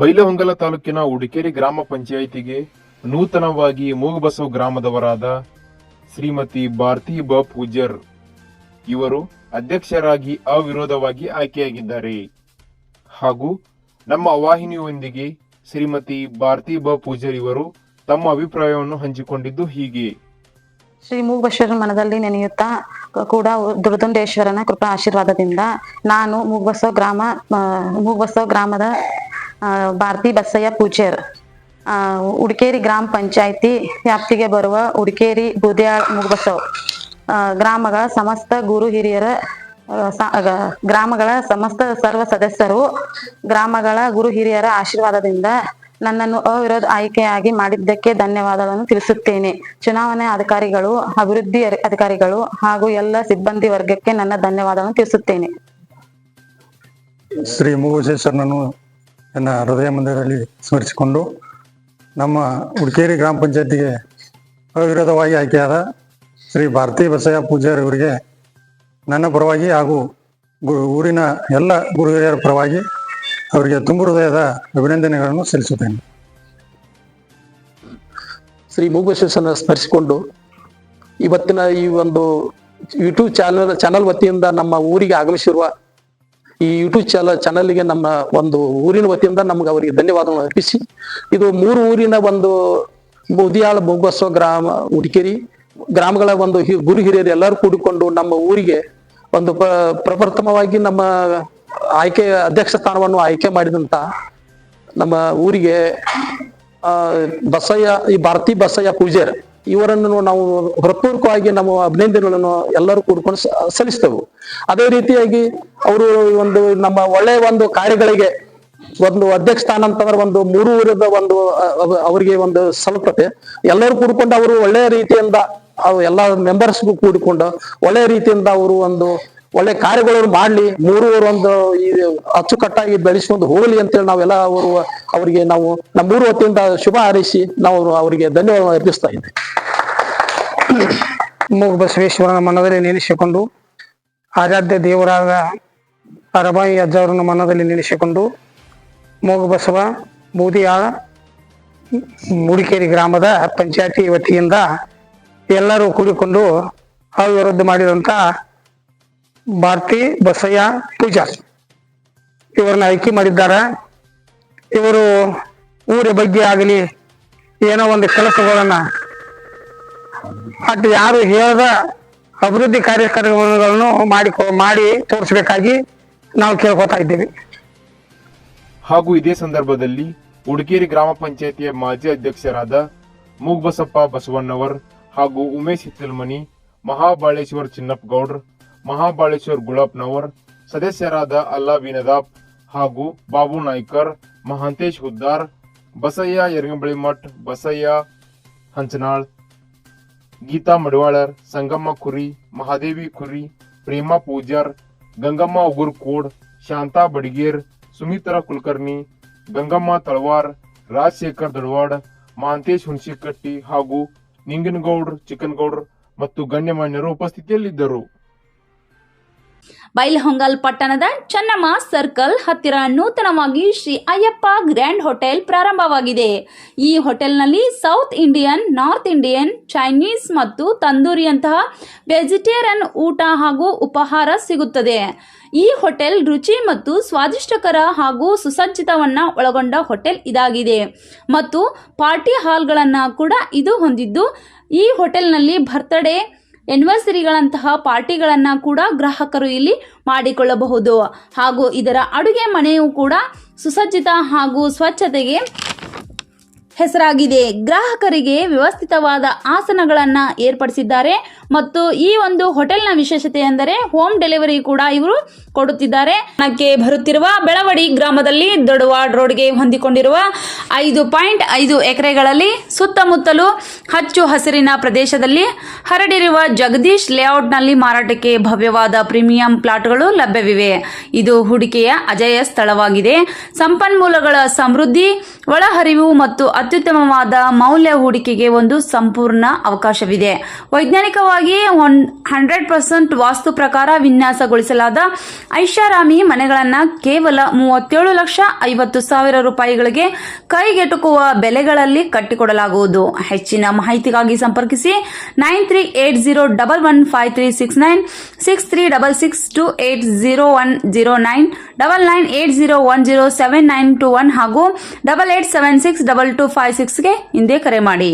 ಬೈಲಹೊಂಗಲ ತಾಲೂಕಿನ ಉಡುಕೇರಿ ಗ್ರಾಮ ಪಂಚಾಯಿತಿಗೆ ನೂತನವಾಗಿ ಮೂಗುಬಸವ ಗ್ರಾಮದವರಾದ ಶ್ರೀಮತಿ ಭಾರತಿ ಬ ಪೂಜರ್ ಇವರು ಅಧ್ಯಕ್ಷರಾಗಿ ಅವಿರೋಧವಾಗಿ ಆಯ್ಕೆಯಾಗಿದ್ದಾರೆ. ಹಾಗೂ ನಮ್ಮ ವಾಹಿನಿಯೊಂದಿಗೆ ಶ್ರೀಮತಿ ಭಾರತಿ ಬ ಪೂಜರ್ ಇವರು ತಮ್ಮ ಅಭಿಪ್ರಾಯವನ್ನು ಹಂಚಿಕೊಂಡಿದ್ದು ಹೀಗೆ. ಶ್ರೀ ಮೂಗಬಶ್ವರ ಮನದಲ್ಲಿ ನೆನೆಯುತ್ತಾ ಕೂಡ ದುರ್ದುಂಡೇಶ್ವರನ ಕೃಪಾ ಆಶೀರ್ವಾದದಿಂದ ನಾನು ಮೂಗಬಸವ ಗ್ರಾಮ ಮೂಗಬಸವ ಗ್ರಾಮದ ಭಾರತಿ ಬಸಯ್ಯ ಪೂಜ್ಯರ್ ಆ, ಉಡಿಕೇರಿ ಗ್ರಾಮ ಪಂಚಾಯತಿ ವ್ಯಾಪ್ತಿಗೆ ಬರುವ ಉಡಿಕೇರಿ ಬೂದಿಯಾಳ್ ಮುಗಬಸವ್. ಗ್ರಾಮಗಳ ಸಮಸ್ತ ಗುರು ಹಿರಿಯರ ಗ್ರಾಮಗಳ ಸಮಸ್ತ ಸರ್ವ ಸದಸ್ಯರು ಗ್ರಾಮಗಳ ಗುರು ಹಿರಿಯರ ಆಶೀರ್ವಾದದಿಂದ ನನ್ನನ್ನು ಅವಿರೋಧ ಆಯ್ಕೆಯಾಗಿ ಮಾಡಿದ್ದಕ್ಕೆ ಧನ್ಯವಾದಗಳನ್ನು ತಿಳಿಸುತ್ತೇನೆ. ಚುನಾವಣೆ ಅಧಿಕಾರಿಗಳು ಅಭಿವೃದ್ಧಿ ಅಧಿಕಾರಿಗಳು ಹಾಗೂ ಎಲ್ಲ ಸಿಬ್ಬಂದಿ ವರ್ಗಕ್ಕೆ ನನ್ನ ಧನ್ಯವಾದಗಳನ್ನು ತಿಳಿಸುತ್ತೇನೆ. ಶ್ರೀ ಮೂಗೇಶ್ವರನನ್ನು ನನ್ನ ಹೃದಯ ಮಂದಿರದಲ್ಲಿ ಸ್ಮರಿಸಿಕೊಂಡು ನಮ್ಮ ಉಡುಕೇರಿ ಗ್ರಾಮ ಪಂಚಾಯತಿಗೆ ಅವಿರೋಧವಾಗಿ ಆಯ್ಕೆಯಾದ ಶ್ರೀ ಭಾರತೀ ಬಸಯ್ಯ ಪೂಜಾರಿ ಅವರಿಗೆ ನನ್ನ ಪರವಾಗಿ ಹಾಗೂ ಊರಿನ ಎಲ್ಲ ಗುರು ಹಿರಿಯರ ಪರವಾಗಿ ಅವರಿಗೆ ತುಂಬ ಹೃದಯದ ಅಭಿನಂದನೆಗಳನ್ನು ಸಲ್ಲಿಸುತ್ತೇನೆ. ಶ್ರೀ ಮೂಗೇಶ್ವರನ ಸ್ಮರಿಸಿಕೊಂಡು ಇವತ್ತಿನ ಈ ಒಂದು ಯೂಟ್ಯೂಬ್ ಚಾನಲ್ ಚಾನಲ್ ವತಿಯಿಂದ ನಮ್ಮ ಊರಿಗೆ ಆಗಮಿಸಿರುವ ಈ ಯೂಟ್ಯೂಬ್ ಚಾನಲ್ ಚಾನಲ್ಗೆ ನಮ್ಮ ಒಂದು ಊರಿನ ವತಿಯಿಂದ ನಮ್ಗೆ ಅವರಿಗೆ ಧನ್ಯವಾದಗಳನ್ನು ಅರ್ಪಿಸಿ. ಇದು ಮೂರು ಊರಿನ ಒಂದು ಮುದಿಯಾಳ ಮೂಗಬಸವ ಗ್ರಾಮ, ಉಡಿಕೇರಿ ಗ್ರಾಮಗಳ ಒಂದು ಗುರು ಹಿರಿಯರು ಎಲ್ಲರೂ ಕೂಡಿಕೊಂಡು ನಮ್ಮ ಊರಿಗೆ ಒಂದು ಪ್ರ- ಪ್ರಪ್ರಥಮವಾಗಿ ನಮ್ಮ ಆಯ್ಕೆ, ಅಧ್ಯಕ್ಷ ಸ್ಥಾನವನ್ನು ಆಯ್ಕೆ ಮಾಡಿದಂತ ನಮ್ಮ ಊರಿಗೆ ಬಸಯ್ಯ, ಈ ಭಾರತಿ ಬಸಯ್ಯ ಪೂಜಾರ್ ಇವರನ್ನು ನಾವು ಹೃತ್ಪೂರ್ವಕವಾಗಿ ನಮ್ಮ ಅಭಿನಂದನೆಗಳನ್ನು ಎಲ್ಲರೂ ಕೂಡ್ಕೊಂಡು ಸಲ್ಲಿಸ್ತೇವೆ ಅದೇ ರೀತಿಯಾಗಿ ಅವರು ಒಂದು ನಮ್ಮ ಒಳ್ಳೆಯ ಒಂದು ಕಾರ್ಯಗಳಿಗೆ ಒಂದು ಅಧ್ಯಕ್ಷ ಸ್ಥಾನ ಅಂತಂದ್ರೆ ಒಂದು ಮೂರು ಊರದ ಒಂದು ಅವರಿಗೆ ಒಂದು ಸಲ್ಲುತ್ತದೆ. ಎಲ್ಲರೂ ಕೂಡ್ಕೊಂಡು ಅವರು ಒಳ್ಳೆಯ ರೀತಿಯಿಂದ ಎಲ್ಲ ಮೆಂಬರ್ಸ್ಗೂ ಕೂಡಿಕೊಂಡು ಒಳ್ಳೆಯ ರೀತಿಯಿಂದ ಅವರು ಒಂದು ಒಳ್ಳೆ ಕಾರ್ಯಗಳನ್ನು ಮಾಡ್ಲಿ ಮೂರು ಊರು ಒಂದು ಈ ಅಚ್ಚುಕಟ್ಟಾಗಿ ಬೆಳೆಸ್ಕೊಂಡು ಹೋಗಲಿ ಅಂತೇಳಿ ನಾವೆಲ್ಲ ಅವರು ಅವರಿಗೆ ನಾವು ನಮ್ಮೂರು ಹೊತ್ತಿಂದ ಶುಭ ಹಾರೈಸಿ ನಾವು ಅವರಿಗೆ ಧನ್ಯವಾದ ಅರ್ಪಿಸ್ತಾ ಇದ್ದೇವೆ. ಮೂಗ ಬಸವೇಶ್ವರನ ಮನದಲ್ಲಿ ನೆನೆಸಿಕೊಂಡು ಆರಾಧ್ಯ ದೇವರಾದ ಅರಬಾಯಿ ಅಜ್ಜವರನ್ನು ಮನದಲ್ಲಿ ನೆನೆಸಿಕೊಂಡು ಮೂಗು ಬಸವ ಬೂದಿಯಾಳ ಮೂಡಿಕೇರಿ ಗ್ರಾಮದ ಪಂಚಾಯತಿ ವತಿಯಿಂದ ಎಲ್ಲರೂ ಕೂಡಿಕೊಂಡು ಅವಿರುದ್ಧ ಮಾಡಿದಂತ ಭಾರತಿ ಬಸಯ್ಯ ಪೂಜಾ. ಇವರನ್ನ ಆಯ್ಕೆ ಮಾಡಿದ್ದಾರೆ. ಇವರು ಊರ ಬಗ್ಗೆ ಆಗಲಿ ಏನೋ ಒಂದು ಕೆಲಸಗಳನ್ನ ಅದು ಯಾರು ಹೇಳದ ಅಭಿವೃದ್ಧಿ ಕಾರ್ಯಕ್ರಮಗಳನ್ನು ಮಾಡಿ ಮಾಡಿ ತೋರಿಸಬೇಕಾಗಿ ನಾವು ಕೇಳ್ಕೊತಾ ಇದ್ದೇವೆ. ಹಾಗೂ ಇದೇ ಸಂದರ್ಭದಲ್ಲಿ ಉಡುಕೇರಿ ಗ್ರಾಮ ಪಂಚಾಯತಿಯ ಮಾಜಿ ಅಧ್ಯಕ್ಷರಾದ ಮೂಗ್ಬಸಪ್ಪ ಬಸವಣ್ಣವರ್ ಹಾಗೂ ಉಮೇಶ್ ಹಿತ್ತಲ್ಮನಿ, ಮಹಾಬಾಳೇಶ್ವರ್ ಚಿನ್ನಪ್ಪಗೌಡ್ರ್, ಮಹಾಬಾಳೇಶ್ವರ್ ಗುಲಾಬ್ನವರ್ ಸದಸ್ಯರಾದ ಅಲ್ಲಾ ವಿನದಾಪ್ ಹಾಗೂ ಬಾಬು ನಾಯ್ಕರ್, ಮಹಾಂತೇಶ್ ಹುದ್ದಾರ್, ಬಸಯ್ಯ ಯರಂಗಬಳಿ ಮಠ್, ಬಸಯ್ಯ ಹಂಚನಾಳ್ ಗೀತಾ ಮಡವಾಳರ್, ಸಂಗಮ್ಮ ಕುರಿ, ಮಹಾದೇವಿ ಕುರಿ, ಪ್ರೇಮಾ ಪೂಜಾರ್ ಗಂಗಮ್ಮ ಉಗುರ್ಕೋಡ್ ಶಾಂತಾ ಬಡಿಗೇರ್, ಸುಮಿತ್ರಾ ಕುಲಕರ್ಣಿ, ಗಂಗಮ್ಮ ತಳವಾರ್, ರಾಜಶೇಖರ್ ದಡವಾಡ್, ಮಾಂತೇಶ್ ಹುಣಸಿಕಟ್ಟಿ ಹಾಗೂ ನಿಂಗನಗೌಡ್ರ್, ಚಿಕ್ಕನಗೌಡ್ರ್ ಮತ್ತು ಗಣ್ಯಮಾನ್ಯರು ಉಪಸ್ಥಿತಿಯಲ್ಲಿದ್ದರು. ಬೈಲಹೊಂಗಲ್ ಪಟ್ಟಣದ ಚನ್ನಮ್ಮ ಸರ್ಕಲ್ ಹತ್ತಿರ ನೂತನವಾಗಿ ಶ್ರೀ ಅಯ್ಯಪ್ಪ ಗ್ರ್ಯಾಂಡ್ ಹೋಟೆಲ್ ಪ್ರಾರಂಭವಾಗಿದೆ. ಈ ಹೋಟೆಲ್ನಲ್ಲಿ south Indian, north Indian, Chinese ಮತ್ತು ತಂದೂರಿಯಂತಹ ವೆಜಿಟೇರಿಯನ್ ಊಟ ಹಾಗೂ ಉಪಹಾರ ಸಿಗುತ್ತದೆ. ಈ ಹೋಟೆಲ್ ರುಚಿ ಮತ್ತು ಸ್ವಾದಿಷ್ಟಕರ ಹಾಗೂ ಸುಸಜ್ಜಿತವನ್ನು ಒಳಗೊಂಡ ಹೋಟೆಲ್ ಇದಾಗಿದೆ. ಮತ್ತು ಪಾರ್ಟಿ ಹಾಲ್ಗಳನ್ನು ಕೂಡ ಇದು ಹೊಂದಿದ್ದು, ಈ ಹೋಟೆಲ್ನಲ್ಲಿ ಬರ್ತ್ಡೇ ಎನಿವರ್ಸರಿಗಳಂತಹ ಪಾರ್ಟಿಗಳನ್ನು ಕೂಡ ಗ್ರಾಹಕರು ಇಲ್ಲಿ ಮಾಡಿಕೊಳ್ಳಬಹುದು. ಹಾಗೂ ಇದರ ಅಡುಗೆ ಮನೆಯು ಕೂಡ ಸುಸಜ್ಜಿತ ಹಾಗೂ ಸ್ವಚ್ಛತೆಗೆ ಹೆಸರಾಗಿದೆ. ಗ್ರಾಹಕರಿಗೆ ವ್ಯವಸ್ಥಿತವಾದ ಆಸನಗಳನ್ನು ಏರ್ಪಡಿಸಿದ್ದಾರೆ ಮತ್ತು ಈ ಒಂದು ಹೋಟೆಲ್ನ ವಿಶೇಷತೆ ಎಂದರೆ ಹೋಮ್ ಡೆಲಿವರಿ ಕೂಡ ಇವರು ಕೊಡುತ್ತಿದ್ದಾರೆ. ಬರುತ್ತಿರುವ ಬೆಳವಡಿ ಗ್ರಾಮದಲ್ಲಿ ದೊಡವಾಡ್ ರೋಡ್ಗೆ ಹೊಂದಿಕೊಂಡಿರುವ ಐದು ಪಾಯಿಂಟ್ ಐದು ಎಕರೆಗಳಲ್ಲಿ ಸುತ್ತಮುತ್ತಲು ಹಚ್ಚು ಹಸಿರಿನ ಪ್ರದೇಶದಲ್ಲಿ ಹರಡಿರುವ ಜಗದೀಶ್ ಲೇಔಟ್ನಲ್ಲಿ ಮಾರಾಟಕ್ಕೆ ಭವ್ಯವಾದ ಪ್ರೀಮಿಯಂ ಪ್ಲಾಟ್ಗಳು ಲಭ್ಯವಿವೆ. ಇದು ಹೂಡಿಕೆಯ ಅಜಯ ಸ್ಥಳವಾಗಿದೆ. ಸಂಪನ್ಮೂಲಗಳ ಸಮೃದ್ಧಿ, ಒಳಹರಿವು ಮತ್ತು ಅತ್ಯುತ್ತಮವಾದ ಮೌಲ್ಯ ಹೂಡಿಕೆಗೆ ಒಂದು ಸಂಪೂರ್ಣ ಅವಕಾಶವಿದೆ. ವೈಜ್ಞಾನಿಕವಾಗಿ ಒನ್ ಹಂಡ್ರೆಡ್ ಪರ್ಸೆಂಟ್ ವಾಸ್ತು ಪ್ರಕಾರ ವಿನ್ಯಾಸಗೊಳಿಸಲಾದ ಐಷಾರಾಮಿ ಮನೆಗಳನ್ನು ಕೇವಲ ಮೂವತ್ತೇಳು ಲಕ್ಷ ಐವತ್ತು ಸಾವಿರ ರೂಪಾಯಿಗಳಿಗೆ ಕೈಗೆಟುಕುವ ಬೆಲೆಗಳಲ್ಲಿ ಕಟ್ಟಿಕೊಡಲಾಗುವುದು. ಹೆಚ್ಚಿನ ಮಾಹಿತಿಗಾಗಿ ಸಂಪರ್ಕಿಸಿ nine three eight zero double one five three six nine six three double six two eight zero one zero nine double nine eight zero one zero seven nine two one ಹಾಗೂ double eight seven six double two five ಸಿಕ್ಸ್ಗೆ ಹಿಂದೆ ಕರೆ ಮಾಡಿ.